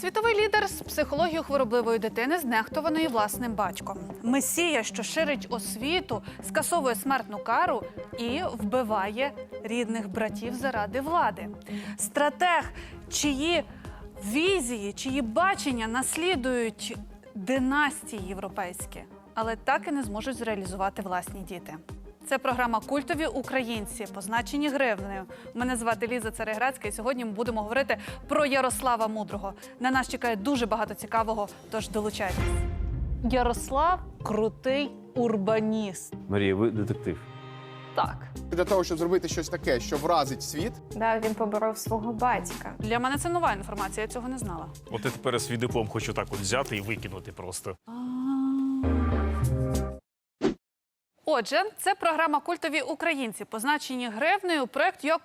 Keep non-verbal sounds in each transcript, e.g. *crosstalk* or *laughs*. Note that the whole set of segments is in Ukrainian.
Світовий лідер з психології хворобливої дитини, знехтованої власним батьком. Месія, що ширить освіту, скасовує смертну кару і вбиває рідних братів заради влади. Стратег, чиї візії, чиї бачення наслідують династії європейські, але так і не зможуть зреалізувати власні діти. Це програма Культові українці, позначені гривнею. Мене звати Ліза Цареградська, і сьогодні ми будемо говорити про Ярослава Мудрого. На нас чекає дуже багато цікавого, тож долучайтесь. Ярослав крутий урбаніст. Марія, ви детектив. Так, Для того, щоб зробити щось таке, що вразить світ, Да, він поборов свого батька. для мене це нова інформація, я цього не знала. От я тепер свій диплом хочу так от взяти і викинути просто. Отже, це програма Культові українці, позначені гривнею, проект «Я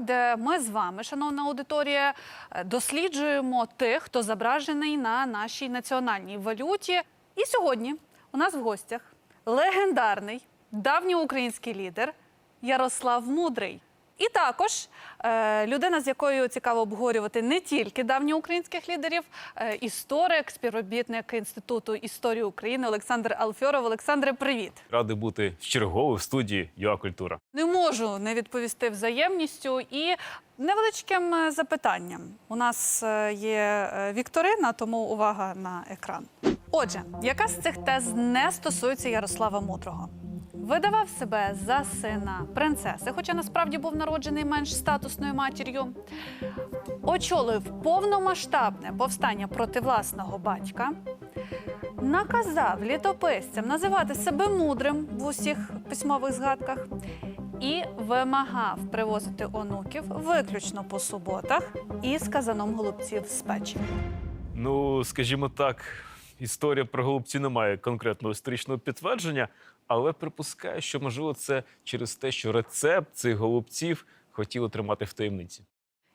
де ми з вами, шановна аудиторія, е, досліджуємо тих, хто зображений на нашій національній валюті. І сьогодні у нас в гостях легендарний давній український лідер Ярослав Мудрий. І також е, людина, з якою цікаво обговорювати не тільки давньоукраїнських лідерів, е, історик, співробітник Інституту історії України Олександр Алфьоров. Олександре, привіт! Радий бути в чергово в студії ЮА Культура. Не можу не відповісти взаємністю і невеличким е, запитанням. У нас є вікторина, тому увага на екран. Отже, яка з цих тез не стосується Ярослава Мудрого? Видавав себе за сина принцеси, хоча насправді був народжений менш статусною матір'ю. Очолив повномасштабне повстання проти власного батька. Наказав літописцям називати себе мудрим в усіх письмових згадках і вимагав привозити онуків виключно по суботах із казаном голубців з печі. Ну, скажімо так, історія про голубці не має конкретного історичного підтвердження, але припускаю, що можливо це через те, що рецепт цих голубців хотіли тримати в таємниці.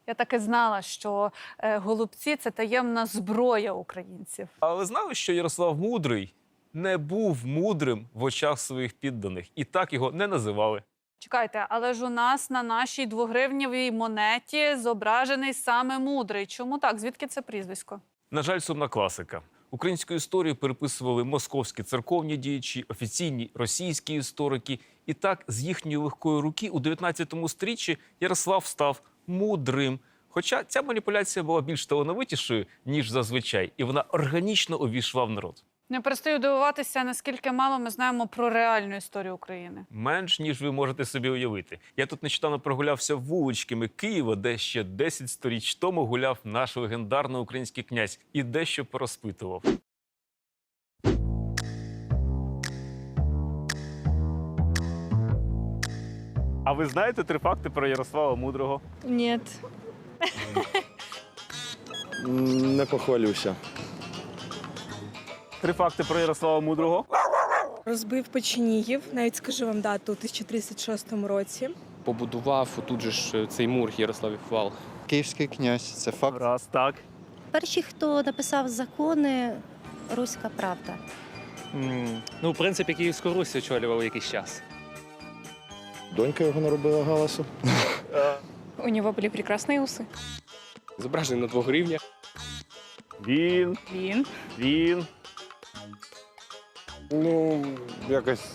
Я так і знала, що е, голубці це таємна зброя українців. Але знали, що Ярослав Мудрий не був мудрим в очах своїх підданих, і так його не називали. Чекайте, але ж у нас на нашій двогривневій монеті зображений саме мудрий. Чому так? Звідки це прізвисько? На жаль, сумна класика. Українську історію переписували московські церковні діячі, офіційні російські історики. І так, з їхньої легкої руки у 19 стрічі Ярослав став мудрим. Хоча ця маніпуляція була більш талановитішою, ніж зазвичай, і вона органічно увійшла в народ. Не перестаю дивуватися, наскільки мало ми знаємо про реальну історію України. Менш ніж ви можете собі уявити. Я тут нещодавно прогулявся вуличками Києва, де ще 10 сторіч тому гуляв наш легендарний український князь і дещо порозпитував. А ви знаєте три факти про Ярослава Мудрого? Ні. Не похвалюся. Три факти про Ярослава Мудрого. Розбив печенігів, навіть скажу вам дату у 1036 році. побудував тут же ж цей мур Ярославів вал. Київський князь це факт. Раз, так. Перші, хто написав закони, руська правда. Ну, в принципі, Київську Русь очолював якийсь час. Донька його наробила галасу. У нього були прекрасні уси. Зображений на двох гривнях. Він, Він. він. Ну, якось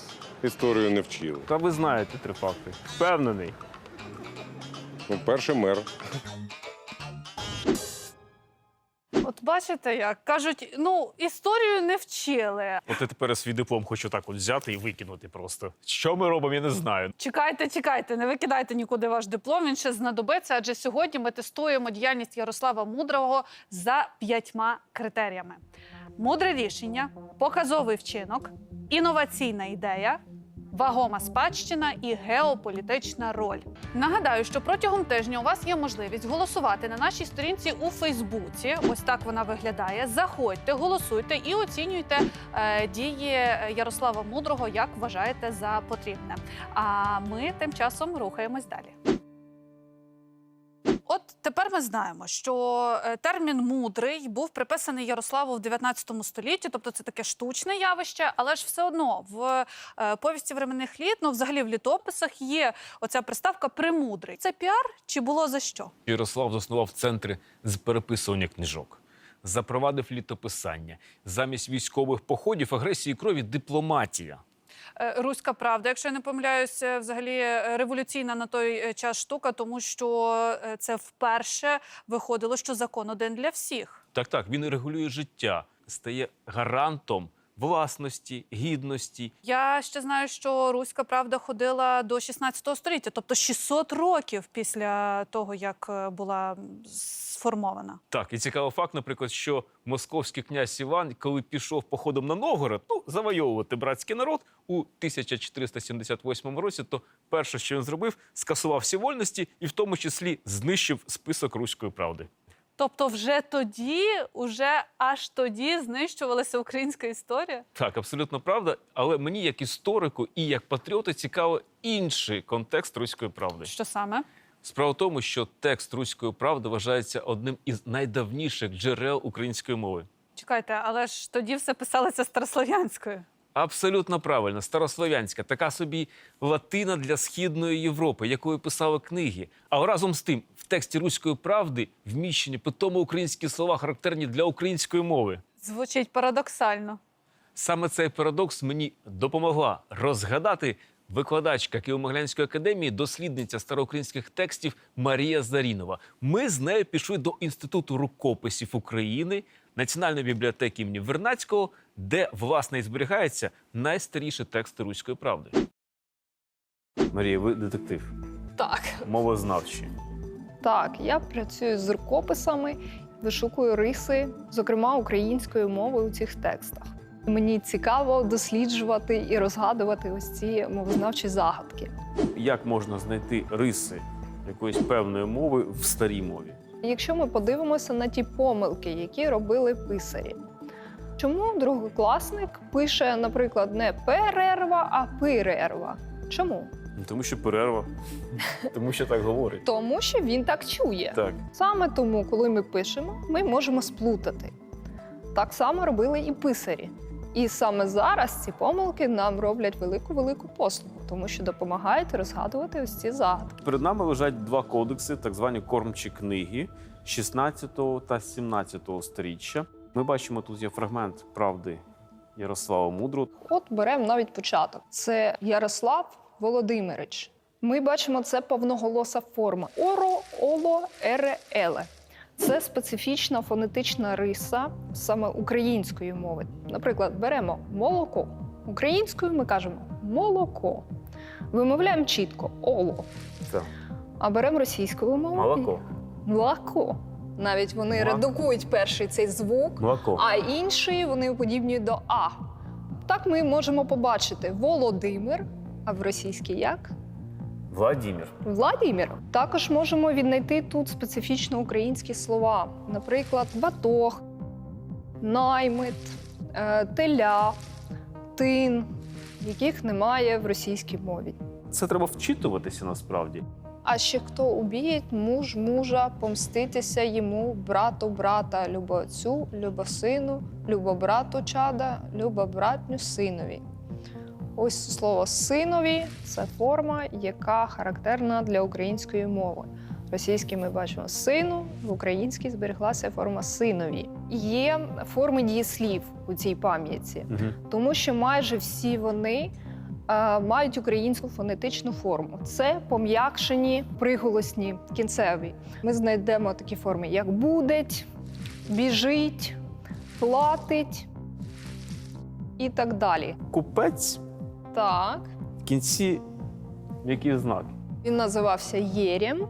історію не вчили. Та ви знаєте три факти. Впевнений. Ну, перший мер. От бачите, як кажуть, ну історію не вчили. От я тепер свій диплом хочу так от взяти і викинути просто. Що ми робимо, я не знаю. Чекайте, чекайте, не викидайте нікуди ваш диплом. Він ще знадобиться, адже сьогодні ми тестуємо діяльність Ярослава Мудрого за п'ятьма критеріями: мудре рішення, показовий вчинок, інноваційна ідея. Вагома спадщина і геополітична роль. Нагадаю, що протягом тижня у вас є можливість голосувати на нашій сторінці у Фейсбуці. Ось так вона виглядає. Заходьте, голосуйте і оцінюйте е, дії Ярослава Мудрого, як вважаєте за потрібне. А ми тим часом рухаємось далі. От тепер ми знаємо, що е, термін мудрий був приписаний Ярославу в 19 столітті, тобто це таке штучне явище, але ж все одно в е, повісті временних літ, ну взагалі в літописах є оця приставка премудрий. Це піар чи було за що? Ярослав заснував центри з переписування книжок. запровадив літописання. Замість військових походів, агресії крові дипломатія. Е, Руська правда, якщо я не помиляюся, взагалі е, революційна на той е, час штука, тому що е, це вперше виходило, що закон один для всіх. Так, так, він регулює життя, стає гарантом власності, гідності. Я ще знаю, що Руська правда ходила до 16 століття, тобто 600 років після того, як е, була сформована. Так, і цікавий факт, наприклад, що московський князь Іван, коли пішов походом на Новгород, ну завойовувати братський народ у 1478 році, то перше, що він зробив, скасував всі вольності і в тому числі знищив список руської правди. Тобто, вже тоді, уже аж тоді знищувалася українська історія. Так, абсолютно правда. Але мені, як історику і як патріоту, цікаво інший контекст руської правди. Що саме? Справа в тому, що текст руської правди вважається одним із найдавніших джерел української мови. Чекайте, але ж тоді все писалося старослов'янською. Абсолютно правильно, старослов'янська, така собі латина для східної Європи, якою писали книги. А разом з тим, в тексті руської правди вміщені питомо українські слова, характерні для української мови. Звучить парадоксально. Саме цей парадокс мені допомогла розгадати викладачка Києво-Могилянської академії, дослідниця староукраїнських текстів Марія Зарінова. Ми з нею пішли до Інституту рукописів України, Національної бібліотеки імені Вернацького, де власне і зберігаються найстаріші тексти руської правди. Марія, ви детектив, Так. мовознавчий. Так, я працюю з рукописами, вишукую риси, зокрема українською мовою у цих текстах. Мені цікаво досліджувати і розгадувати ось ці мовознавчі загадки. Як можна знайти риси якоїсь певної мови в старій мові? Якщо ми подивимося на ті помилки, які робили писарі. Чому другокласник пише, наприклад, не перерва, а перерва? Чому? Тому що перерва, тому що так говорить. Тому що він так чує. Так. Саме тому, коли ми пишемо, ми можемо сплутати. Так само робили і писарі. І саме зараз ці помилки нам роблять велику велику послугу, тому що допомагають розгадувати ось ці загадки. Перед нами лежать два кодекси, так звані кормчі книги 16 та 17 сторіччя. Ми бачимо, тут є фрагмент правди Ярослава Мудрого. От беремо навіть початок. Це Ярослав Володимирич. Ми бачимо це повноголоса форма оро, оло, ере, еле. Це специфічна фонетична риса саме української мови. Наприклад, беремо молоко. Українською ми кажемо молоко. Вимовляємо чітко оло. Так. А беремо російською мовою. Молоко. Навіть вони Молоко. редукують перший цей звук, Молоко. а інші вони уподібнюють до А. Так ми можемо побачити Володимир, а в російській як? Владимир. Владимир. Також можемо віднайти тут специфічно українські слова, наприклад, батог, наймит, е, теля, тин, яких немає в російській мові. Це треба вчитуватися насправді. А ще хто убіє муж мужа, помститися йому, брату брата, любо отцю, любо сину, любо брату чада, любо братню синові. Ось слово синові це форма, яка характерна для української мови. Російській ми бачимо сину, в українській збереглася форма синові. Є форми дієслів у цій пам'ятці Угу. тому що майже всі вони мають українську фонетичну форму. Це пом'якшені приголосні кінцеві. Ми знайдемо такі форми, як будеть, біжить, платить і так далі. Купець Так, в кінці який знак? він називався Єрєм,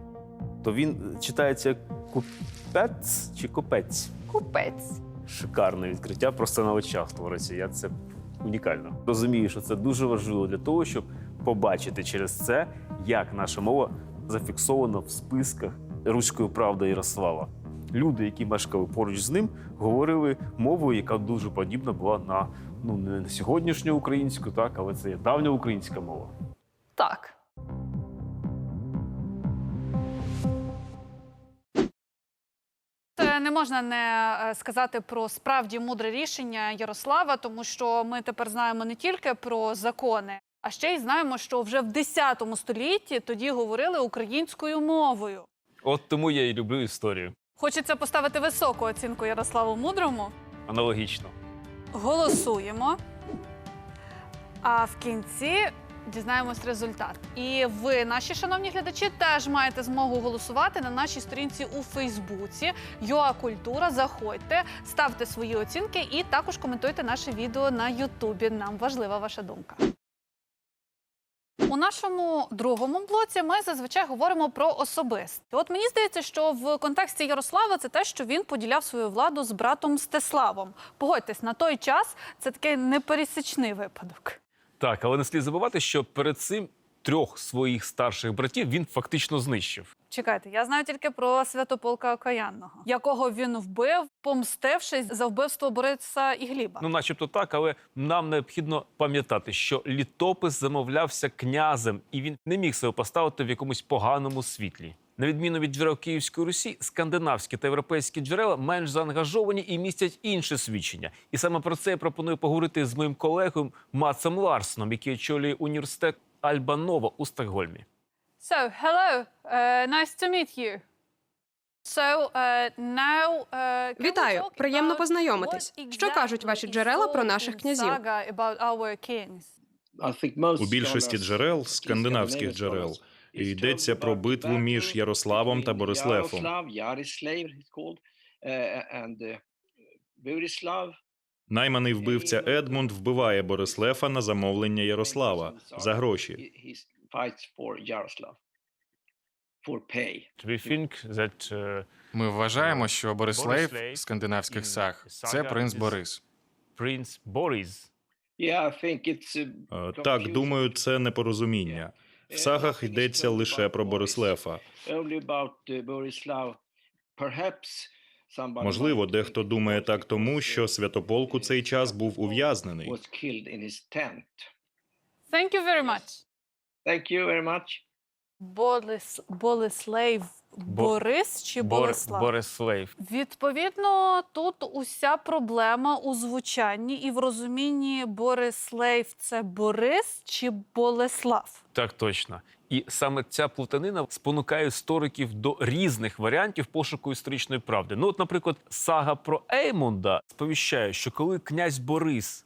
То він читається як купець чи купець. купець. Шикарне відкриття просто на очах твориться. Я це унікально. Розумію, що це дуже важливо для того, щоб побачити через це, як наша мова зафіксована в списках руської правди Ярослава. Люди, які мешкали поруч з ним, говорили мовою, яка дуже подібна була на ну не на сьогоднішню українську, так, але це є давня українська мова. Так. Це не можна не е, сказати про справді мудре рішення Ярослава, тому що ми тепер знаємо не тільки про закони, а ще й знаємо, що вже в 10 столітті тоді говорили українською мовою. От тому я і люблю історію. Хочеться поставити високу оцінку Ярославу Мудрому. Аналогічно. Голосуємо. А в кінці дізнаємось результат. І ви, наші шановні глядачі, теж маєте змогу голосувати на нашій сторінці у Фейсбуці. Культура. Заходьте, ставте свої оцінки і також коментуйте наше відео на Ютубі. Нам важлива ваша думка. У нашому другому блоці ми зазвичай говоримо про особисте. От мені здається, що в контексті Ярослава це те, що він поділяв свою владу з братом Стеславом. Погодьтесь, на той час це такий непересічний випадок. Так, але не слід забувати, що перед цим трьох своїх старших братів він фактично знищив. Чекайте, я знаю тільки про Святополка Окаянного, якого він вбив, помстившись за вбивство Бориса і Гліба. Ну, начебто так, але нам необхідно пам'ятати, що літопис замовлявся князем, і він не міг себе поставити в якомусь поганому світлі. На відміну від джерел Київської Русі, скандинавські та європейські джерела менш заангажовані і містять інше свідчення. І саме про це я пропоную поговорити з моїм колегою Мацем Ларсоном, який очолює університет Альбанова у Стокгольмі. So, hello, uh, nice to meet you. So, uh, now, uh, can Вітаю, talk приємно about познайомитись. Що кажуть ваші джерела про наших князів? У більшості джерел, скандинавських джерел, йдеться про битву між Ярославом та Борислефом. Найманий вбивця Едмунд вбиває Борислефа на замовлення Ярослава за гроші. We think that, uh, Ми вважаємо, що Борислав Борислав скандинавських саг це принц Борис. Prince Boris Е, Так, думаю, це непорозуміння. В сагах йдеться лише про Борислефа. Можливо, дехто думає так тому, що Святополк у цей час був ув'язнений. Thank you very much. Thank you very much. Болес, Болеслав Борис чи Бор-? Борислав. Відповідно, тут уся проблема у звучанні і в розумінні Борислав це Борис чи Болеслав. Так точно. І саме ця плутанина спонукає істориків до різних варіантів пошуку історичної правди. Ну, от, наприклад, сага про Еймунда сповіщає, що коли князь Борис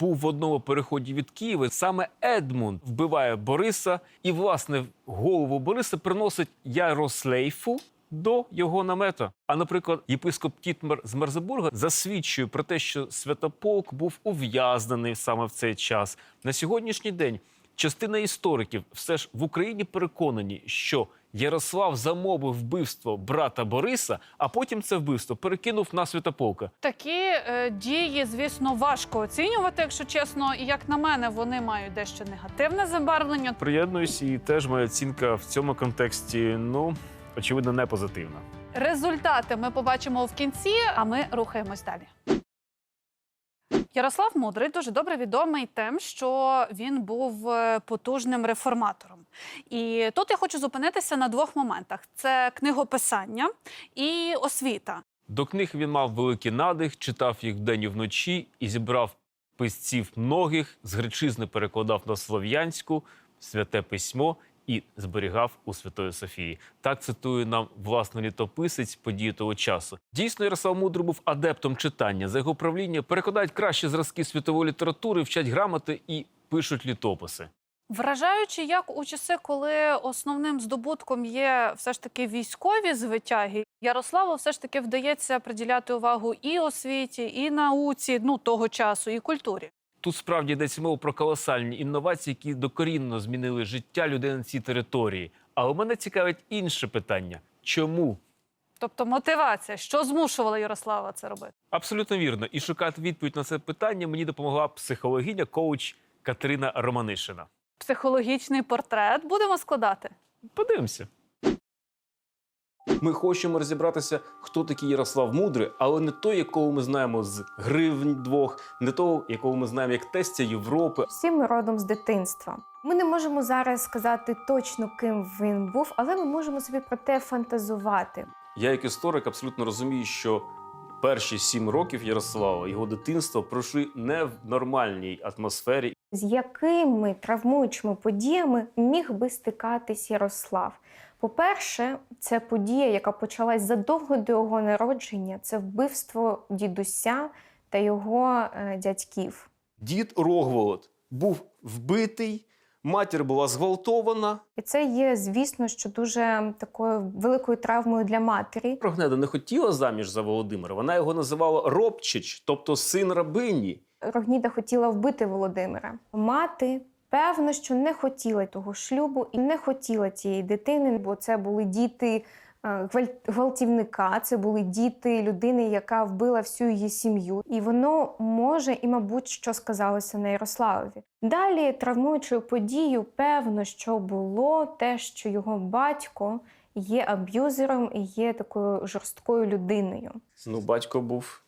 був в одному переході від Києва, саме Едмунд вбиває Бориса, і, власне, голову Бориса приносить Ярослейфу до його намета. А, наприклад, єпископ Тітмер з Мерзебурга засвідчує про те, що Святополк був ув'язнений саме в цей час. На сьогоднішній день частина істориків все ж в Україні переконані, що Ярослав замовив вбивство брата Бориса, а потім це вбивство перекинув на Святополка. Такі е, дії, звісно, важко оцінювати, якщо чесно. І як на мене, вони мають дещо негативне забарвлення. Приєднуюсь, і теж моя оцінка в цьому контексті, ну очевидно, не позитивна. Результати ми побачимо в кінці, а ми рухаємось далі. Ярослав Мудрий дуже добре відомий тим, що він був е, потужним реформатором. І тут я хочу зупинитися на двох моментах: це книгописання і освіта. До книг він мав великий надих, читав їх вдень і вночі і зібрав писців многих, з гречизни перекладав на слов'янську, святе письмо і зберігав у Святої Софії. Так цитує нам власне літописець події того часу. Дійсно, Ярослав Мудрий був адептом читання. За його правління перекладають кращі зразки світової літератури, вчать грамоти і пишуть літописи. Вражаючи, як у часи, коли основним здобутком є все ж таки військові звитяги, Ярославу все ж таки вдається приділяти увагу і освіті, і науці ну того часу, і культурі. Тут справді йдеться мова про колосальні інновації, які докорінно змінили життя людей на цій території. Але мене цікавить інше питання: чому? Тобто мотивація, що змушувала Ярослава це робити? Абсолютно вірно. І шукати відповідь на це питання мені допомогла психологиня, коуч Катерина Романишина. Психологічний портрет будемо складати. Подивимося. Ми хочемо розібратися, хто такий Ярослав Мудрий, але не той, якого ми знаємо з гривень двох, не того, якого ми знаємо як тестя Європи. Всі ми родом з дитинства. Ми не можемо зараз сказати точно, ким він був, але ми можемо собі про те фантазувати. Я, як історик, абсолютно розумію, що Перші сім років Ярослава, його дитинство пройшли не в нормальній атмосфері. З якими травмуючими подіями міг би стикатись Ярослав? По-перше, це подія, яка почалась задовго до його народження, це вбивство дідуся та його е, дядьків. Дід Рогволод був вбитий, матір була зґвалтована. І це є, звісно, що дуже такою великою травмою для матері. Рогнеда не хотіла заміж за Володимира. Вона його називала Робчич, тобто син рабині. Рогніда хотіла вбити Володимира. Мати, певно, що не хотіла того шлюбу і не хотіла цієї дитини, бо це були діти гвалтівника, це були діти людини, яка вбила всю її сім'ю. І воно може і, мабуть, що сказалося на Ярославові. Далі травмуючою подією, певно, що було те, що його батько є аб'юзером і є такою жорсткою людиною. Ну, батько був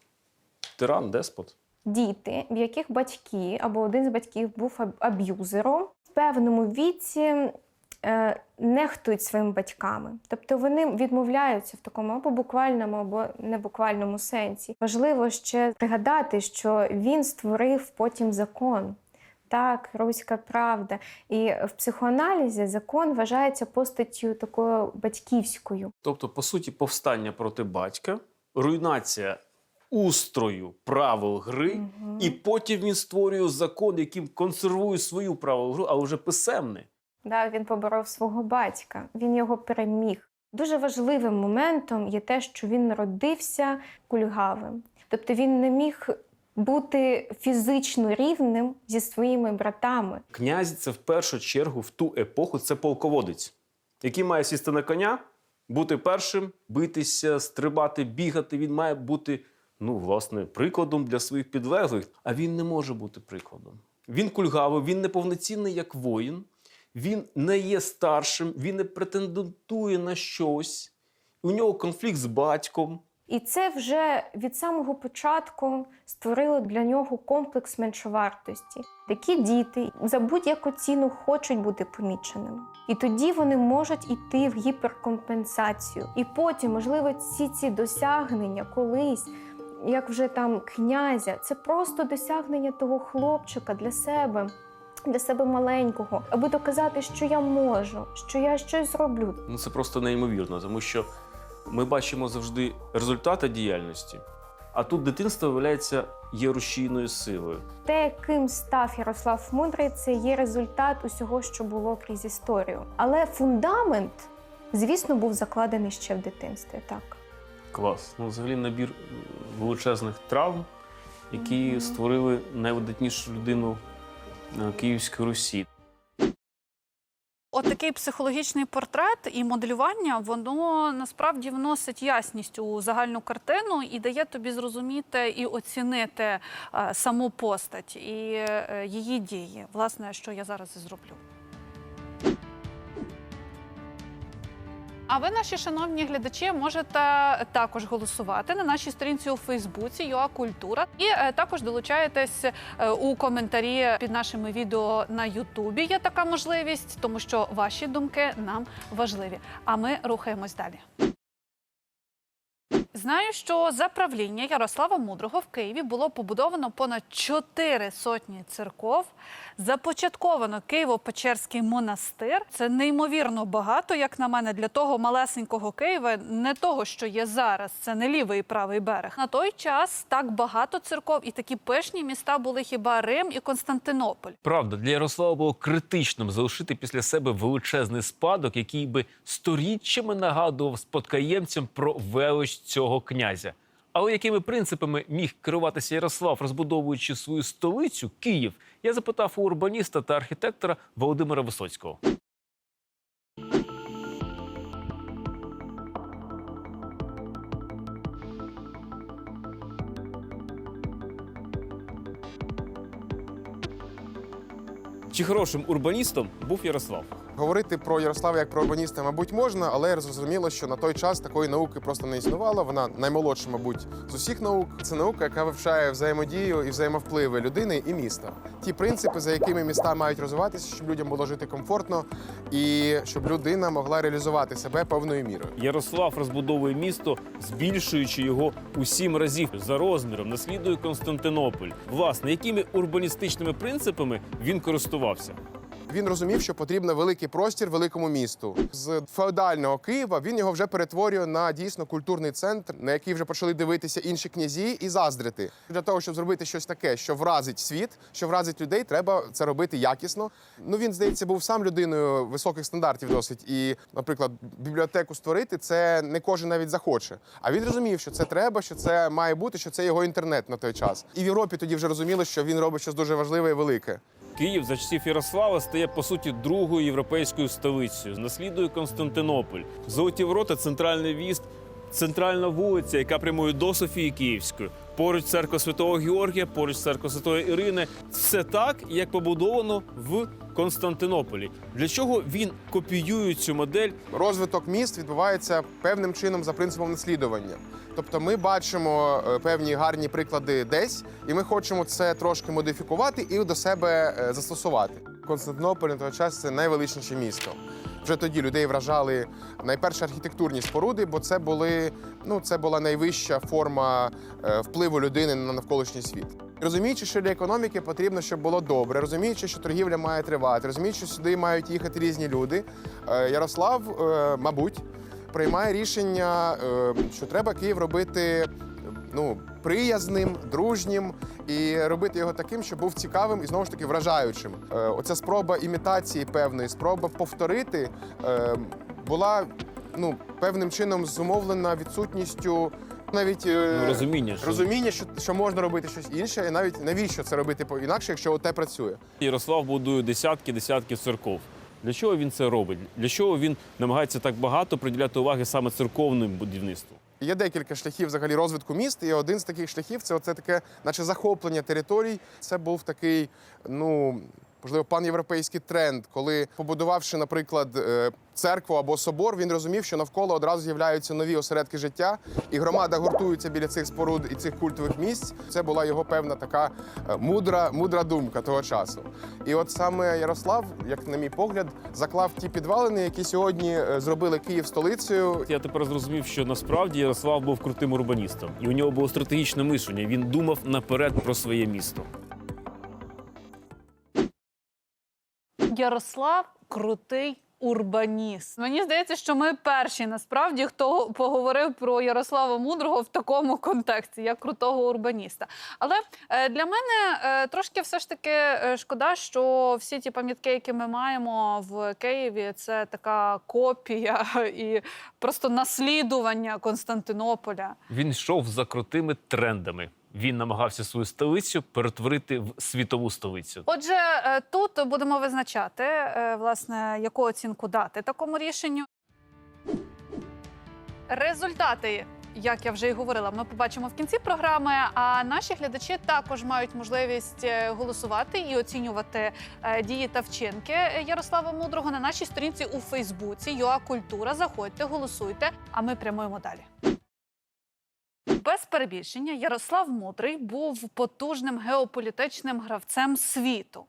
тиран, деспот. діти, в яких батьки або один з батьків був аб'юзером, в певному віці е, нехтують своїми батьками. Тобто вони відмовляються в такому або буквальному, або небуквальному сенсі. Важливо ще пригадати, що він створив потім закон. Так, руська правда. І в психоаналізі закон вважається постаттю такою батьківською. Тобто, по суті, повстання проти батька, руйнація устрою правил гри, Мгм. і потім він створює закон, яким консервує свою правил гру, а вже писемний. Да, він поборов свого батька, він його переміг. Дуже важливим моментом є те, що він народився кульгавим. Тобто він не міг бути фізично рівним зі своїми братами. Князь це в першу чергу в ту епоху це полководець, який має сісти на коня, бути першим, битися, стрибати, бігати. Він має бути, ну, власне, прикладом для своїх підлеглих. А він не може бути прикладом. Він кульгавий, він неповноцінний як воїн, він не є старшим, він не претендує на щось. У нього конфлікт з батьком. І це вже від самого початку створило для нього комплекс меншовартості. Такі діти за будь-яку ціну хочуть бути поміченими. І тоді вони можуть іти в гіперкомпенсацію. І потім, можливо, ці ці досягнення колись, як вже там князя, це просто досягнення того хлопчика для себе. Для себе маленького, аби доказати, що я можу, що я щось зроблю. Ну це просто неймовірно, тому що ми бачимо завжди результати діяльності, а тут дитинство виявляється є рушійною силою. Те, ким став Ярослав Мудрий, це є результат усього, що було крізь історію. Але фундамент, звісно, був закладений ще в дитинстві. Так. Клас. Ну, взагалі набір величезних травм, які Мгм. створили найвидатнішу людину Київської Русі. От такий психологічний портрет і моделювання, воно насправді вносить ясність у загальну картину і дає тобі зрозуміти і оцінити е, саму постать і е, її дії. Власне, що я зараз і зроблю. А ви, наші шановні глядачі, можете також голосувати на нашій сторінці у Фейсбуці ЮА Культура і е, також долучаєтесь е, у коментарі під нашими відео на Ютубі. Є така можливість, тому що ваші думки нам важливі. А ми рухаємось далі. Знаю, що за правління Ярослава Мудрого в Києві було побудовано понад чотири сотні церков. Започатковано Києво-Печерський монастир. Це неймовірно багато, як на мене, для того малесенького Києва, не того, що є зараз. Це не лівий і правий берег. На той час так багато церков і такі пишні міста були хіба Рим і Константинополь. Правда, для Ярослава було критичним залишити після себе величезний спадок, який би сторіччями нагадував спадкоємцям про велич цього князя. Але якими принципами міг керуватися Ярослав, розбудовуючи свою столицю Київ, я запитав у урбаніста та архітектора Володимира Висоцького. Чи хорошим урбаністом був Ярослав? Говорити про Ярослава як про урбаніста, мабуть, можна, але зрозуміло, що на той час такої науки просто не існувало. Вона наймолодша, мабуть, з усіх наук. Це наука, яка вивчає взаємодію і взаємовпливи людини і міста. Ті принципи, за якими міста мають розвиватися, щоб людям було жити комфортно і щоб людина могла реалізувати себе повною мірою. Ярослав розбудовує місто, збільшуючи його у сім разів за розміром, наслідує Константинополь. Власне, якими урбаністичними принципами він користувався? Він розумів, що потрібно великий простір великому місту. З феодального Києва він його вже перетворює на дійсно культурний центр, на який вже почали дивитися інші князі і заздрити. Для того, щоб зробити щось таке, що вразить світ, що вразить людей, треба це робити якісно. Ну він здається, був сам людиною високих стандартів досить. І, наприклад, бібліотеку створити це не кожен навіть захоче. А він розумів, що це треба, що це має бути, що це його інтернет на той час. І в Європі тоді вже розуміли, що він робить щось дуже важливе і велике. Київ за часів Ярослава стає по суті другою європейською столицею. Наслідує Константинополь. Золоті ворота, центральний в'їзд, центральна вулиця, яка прямує до Софії Київської. Поруч церква Святого Георгія, поруч церква Святої Ірини. Все так, як побудовано в Константинополі. Для чого він копіює цю модель? Розвиток міст відбувається певним чином за принципом наслідування. Тобто ми бачимо е, певні гарні приклади десь, і ми хочемо це трошки модифікувати і до себе е, застосувати. Константинополь на той час це найвеличніше місто. Вже тоді людей вражали найперше архітектурні споруди, бо це були ну це була найвища форма е, впливу людини на навколишній світ. Розуміючи, що для економіки потрібно, щоб було добре, розуміючи, що торгівля має тривати, розуміючи, що сюди мають їхати різні люди. Ярослав, мабуть, приймає рішення, е, що треба Київ робити ну, приязним, дружнім і робити його таким, щоб був цікавим і знову ж таки вражаючим. Е, Оця спроба імітації певної, спроба повторити е, була ну, певним чином зумовлена відсутністю навіть Ну, розуміння, що- розуміння, що, що можна робити щось інше, і навіть навіщо це робити по інакше, якщо те працює. Ярослав будує десятки десятки церков. Для чого він це робить? Для чого він намагається так багато приділяти уваги саме церковному будівництву? Є декілька шляхів взагалі розвитку міст, і один з таких шляхів це оце таке, наче захоплення територій. Це був такий, ну можливо, панєвропейський тренд, коли побудувавши, наприклад, е, церкву або собор, він розумів, що навколо одразу з'являються нові осередки життя, і громада гуртується біля цих споруд і цих культових місць. Це була його певна така е, мудра, мудра думка того часу. І от саме Ярослав, як на мій погляд, заклав ті підвалини, які сьогодні е, зробили Київ столицею. Я тепер зрозумів, що насправді Ярослав був крутим урбаністом, і у нього було стратегічне мислення. Він думав наперед про своє місто. Ярослав крутий урбаніст. Мені здається, що ми перші насправді, хто поговорив про Ярослава Мудрого в такому контексті, як крутого урбаніста. Але е, для мене е, трошки все ж таки е, шкода, що всі ті пам'ятки, які ми маємо в Києві, це така копія *laughs* і просто наслідування Константинополя. Він йшов за крутими трендами. Він намагався свою столицю перетворити в світову столицю. Отже, е, тут будемо визначати, е, власне, яку оцінку дати такому рішенню. Результати, як я вже і говорила, ми побачимо в кінці програми. А наші глядачі також мають можливість е, голосувати і оцінювати дії та вчинки Ярослава Мудрого на нашій сторінці у Фейсбуці. ЮА Культура. Заходьте, голосуйте. А ми прямуємо далі. Без перебільшення Ярослав Мудрий був потужним геополітичним гравцем світу.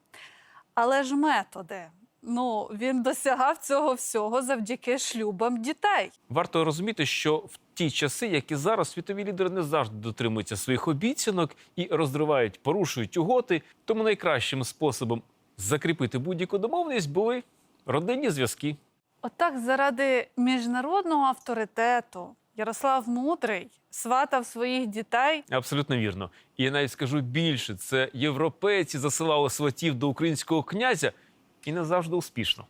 Але ж методи. Ну, він досягав цього всього завдяки шлюбам дітей. Варто розуміти, що в ті часи, як і зараз, світові лідери не завжди дотримуються своїх обіцянок і розривають, порушують угоди. Тому найкращим способом закріпити будь-яку домовленість були родинні зв'язки. Отак, заради міжнародного авторитету Ярослав Мудрий сватав своїх дітей. Абсолютно вірно. І я навіть скажу більше: це європейці засилали сватів до українського князя і не завжди успішно.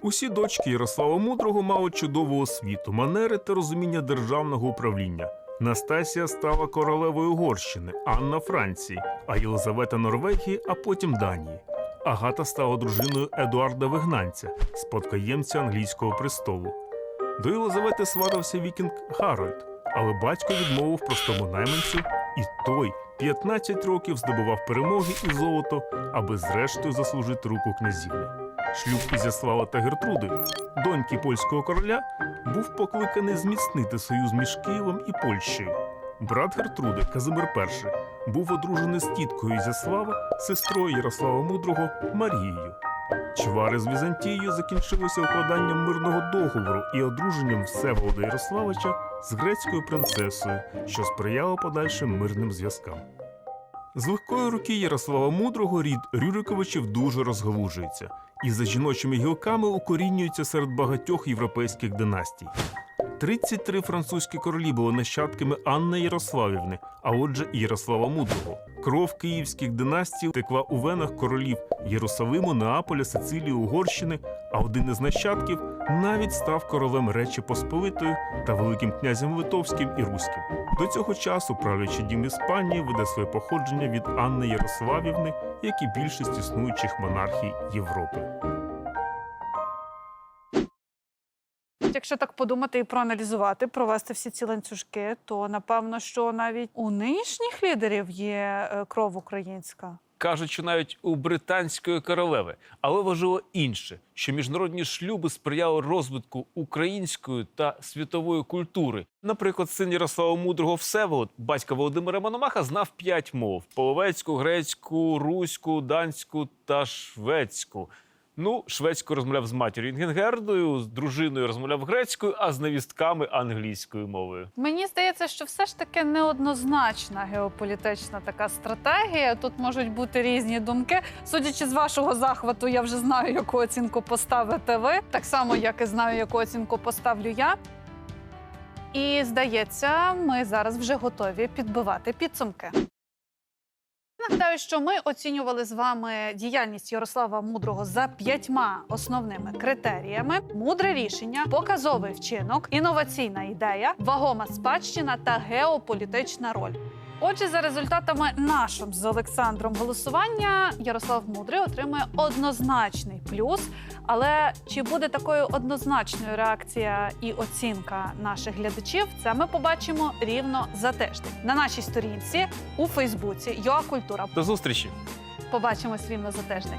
Усі дочки Ярослава Мудрого мали чудову освіту, манери та розуміння державного управління. Настасія стала королевою Угорщини, Анна Франції, а Єлизавета Норвегії, а потім Данії. Агата стала дружиною Едуарда Вигнанця, спадкоємця англійського престолу. До Єлизавети сварився вікінг Гарольд, але батько відмовив простому найманцю, і той 15 років здобував перемоги і золото, аби зрештою заслужити руку князівни. Шлюб Ізяслава та Гертруди, доньки польського короля, був покликаний зміцнити союз між Києвом і Польщею. Брат Гертруди, Казимир І, був одружений з тіткою Ізяслава, сестрою Ярослава Мудрого Марією. Чвари з Візантією закінчилися укладанням мирного договору і одруженням Всеволода Ярославича з грецькою принцесою, що сприяло подальшим мирним зв'язкам. З легкої руки Ярослава Мудрого рід Рюриковичів дуже розгалужується і за жіночими гілками укорінюється серед багатьох європейських династій. 33 французькі королі були нащадками Анни Ярославівни, а отже Ярослава Мудрого. Кров київських династій текла у венах королів Єрусалиму, Неаполя, Сицилії, Угорщини, а один із нащадків навіть став королем Речі Посполитої та великим князем Литовським і Руським. До цього часу правлячий дім Іспанії веде своє походження від Анни Ярославівни, як і більшість існуючих монархій Європи. Якщо так подумати і проаналізувати, провести всі ці ланцюжки, то напевно, що навіть у нинішніх лідерів є е, кров українська. Кажуть, що навіть у британської королеви. Але важливо інше, що міжнародні шлюби сприяли розвитку української та світової культури. Наприклад, син Ярослава Мудрого Всеволод, батька Володимира Мономаха, знав п'ять мов: половецьку, грецьку, руську, данську та шведську. Ну, шведською розмовляв з матір'ю Інгенгердою, з дружиною розмовляв грецькою, а з невістками англійською мовою. Мені здається, що все ж таки неоднозначна геополітична така стратегія. Тут можуть бути різні думки. Судячи з вашого захвату, я вже знаю, яку оцінку поставите ви, так само, як і знаю, яку оцінку поставлю я. І здається, ми зараз вже готові підбивати підсумки. Нагадаю, що ми оцінювали з вами діяльність Ярослава Мудрого за п'ятьма основними критеріями: мудре рішення, показовий вчинок, інноваційна ідея, вагома спадщина та геополітична роль. Отже, за результатами нашого з Олександром голосування Ярослав Мудрий отримує однозначний плюс. Але чи буде такою однозначною реакція і оцінка наших глядачів? Це ми побачимо рівно за тиждень на нашій сторінці у Фейсбуці ЮА Культура. До зустрічі! Побачимось рівно за тиждень.